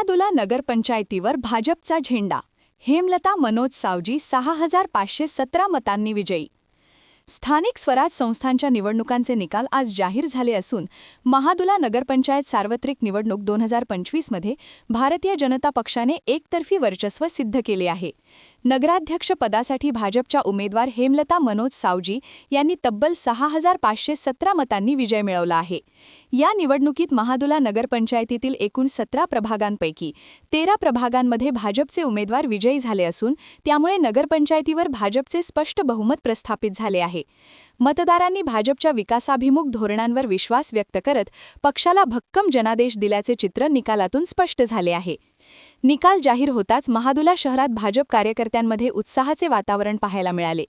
महादुला नगरपंचायतीवर भाजपचा झेंडा. हेमलता मनोज सावजी सहा हजार पाचशे सतरा मतांनी विजयी. स्थानिक स्वराज संस्थांच्या निवडणुकांचे निकाल आज जाहीर झाले असून महादुला नगरपंचायत सार्वत्रिक निवडणूक दोन हजार पंचवीसमध्ये भारतीय जनता पक्षाने एकतर्फी वर्चस्व सिद्ध केले आहे. नगराध्यक्ष पदासाठी भाजपच्या उमेदवार हेमलता मनोज सावजी यांनी तब्बल सहा हजार पाचशे सतरा मतांनी विजय मिळवला आहे. या निवडणुकीत महादुला नगरपंचायतीतील एकूण सतरा प्रभागांपैकी तेरा प्रभागांमध्ये भाजपचे उमेदवार विजयी झाले असून त्यामुळे नगरपंचायतीवर भाजपचे स्पष्ट बहुमत प्रस्थापित झाले आहे. मतदारांनी भाजपच्या विकासाभिमुख धोरणांवर विश्वास व्यक्त करत पक्षाला भक्कम जनादेश दिल्याचे चित्र निकालातून स्पष्ट झाले आहे. निकाल जाहीर होताच महादुला शहरात भाजप कार्यकर्त्यांमध्ये उत्साहाचे वातावरण पाहायला मिळाले.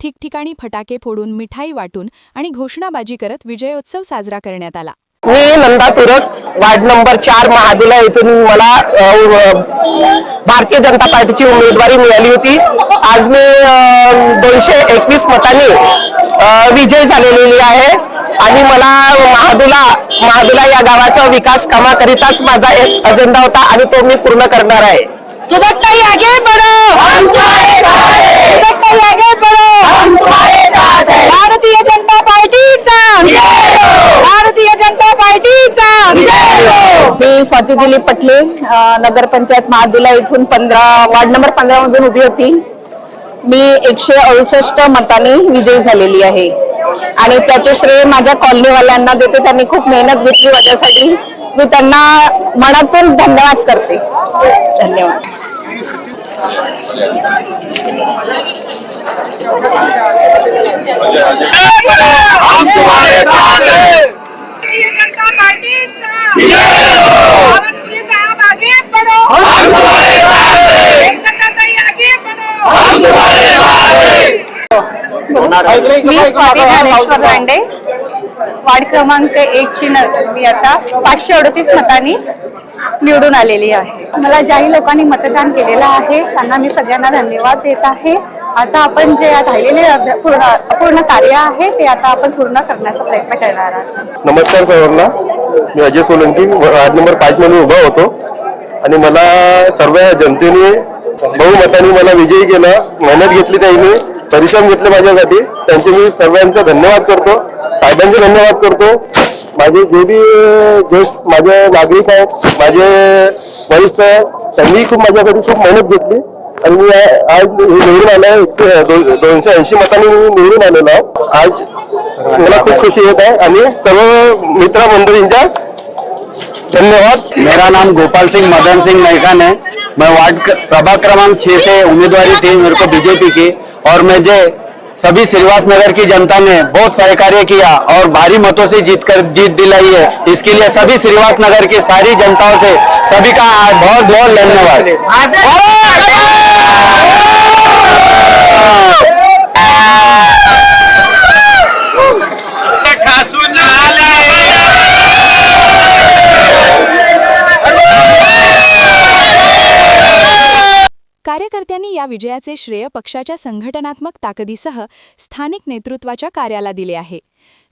ठिकठिकाणी फटाके फोडून मिठाई वाटून आणि घोषणाबाजी करत विजयोत्सव साजरा करण्यात आला. मी नंदा तुरक वार्ड नंबर चार महादुला येथून मला भारतीय जनता पार्टीची उमेदवारी मिळाली होती. आज मी दोनशे एकवीस मतांनी विजय झालेली आहे. आणि मला महादुला महादुला या गावाचा विकास कामाकरिताच माझा एक अजेंडा होता आणि तो मी पूर्ण करणार आहे. तुदक्ताई आगे बढ़ो हम तुम्हारे साथ हैं. तुदक्ताई आगे बढ़ो हम तुम्हारे साथ हैं. भारतीय जनता पार्टीचा. भारतीय जनता पार्टीचा. मी स्वाती दिलीप पटले नगरपंचायत महादुला इथून पंधरा वार्ड नंबर पंधरा मधून उभी होती. मी एकशे अडुसष्ट मताने विजयी झालेली आहे. आणि त्याचे श्रेय माझ्या कॉलनीवाल्यांना देते. त्यांनी खूप मेहनत घेतली माझ्यासाठी. मी त्यांना मनातून धन्यवाद करते. धन्यवाद. हम तुम्हारे साथ हैं भारतीय जनता पार्टीचा भारतीय साहब आगे बढ़ो हम तुम्हारे साथ हैं तुदक्ताई आगे बढ़ो हम तुम्हारे साथ हैं मी स्वाती ज्ञानेश्वर लांडे वार्ड क्रमांक एक ची मी आता पाचशे अडतीस मतांनी निवडून आलेली आहे. मला ज्याही लोकांनी मतदान केलेलं आहे त्यांना मी सगळ्यांना धन्यवाद देत आहे. आता आपण जे राहिलेले अर्ध- पूर्ण अपूर्ण कार्य आहे ते आता आपण पूर्ण करण्याचा प्रयत्न करणार आहोत. नमस्कार सर्वांना. मी अजय सोलंकी वार्ड नंबर पाच मध्ये उभा होतो. आणि मला सर्व जनतेने बहुमताने मला विजयी केलं मेहनत घेतली त्यांनी. परिश्रम घेतले माझ्यासाठी. त्यांचे मी सर्वांचा धन्यवाद करतो. साहेबांचे धन्यवाद करतो. माझे जे बी जे माझे नागरिक आहेत माझे वरिष्ठ आहेत त्यांनी खूप माझ्यासाठी खूप मेहनत घेतली. आणि मी आज निवडून आलोय दोनशे ऐंशी मतांनी मी निवडून आलेलो आहे. आज मला खूप खुशी येत आहे. आणि सर्व मित्र मंडळींच्या धन्यवाद. मेरा नाम गोपाल सिंह मदन सिंह मैखान है। मैं वार्ड प्रभाग क्रमांक छह से उम्मीदवारी थी मेरे को बीजेपी की। और मुझे सभी श्रीवास नगर की जनता ने बहुत सारे कार्य किया और भारी मतों से जीत कर जीत दिलाई है। इसके लिए सभी श्रीवास नगर की सारी जनताओं से सभी का बहुत बहुत धन्यवाद या विजयाचे श्रेय पक्षाच्या संघटनात्मक ताकदीसह स्थानिक नेतृत्वाच्या कार्याला दिले आहे.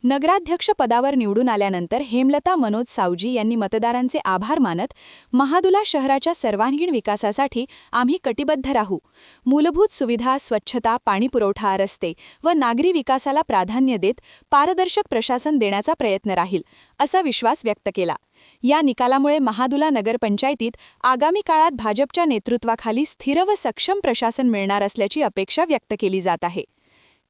नगराध्यक्ष पदावर निवडून आल्यानंतर हेमलता मनोज सावजी यांनी मतदारांचे आभार मानत महादुला शहराच्या सर्वांगीण विकासासाठी आम्ही कटिबद्ध राहू. मूलभूत सुविधा स्वच्छता पाणीपुरवठा रस्ते व नागरी विकासाला प्राधान्य देत पारदर्शक प्रशासन देण्याचा प्रयत्न राहील असा विश्वास व्यक्त केला. या निकालामुळे महादुला नगरपंचायतीत आगामी काळात भाजपच्या नेतृत्वाखाली स्थिर व सक्षम प्रशासन मिळणार असल्याची अपेक्षा व्यक्त केली जात आहे.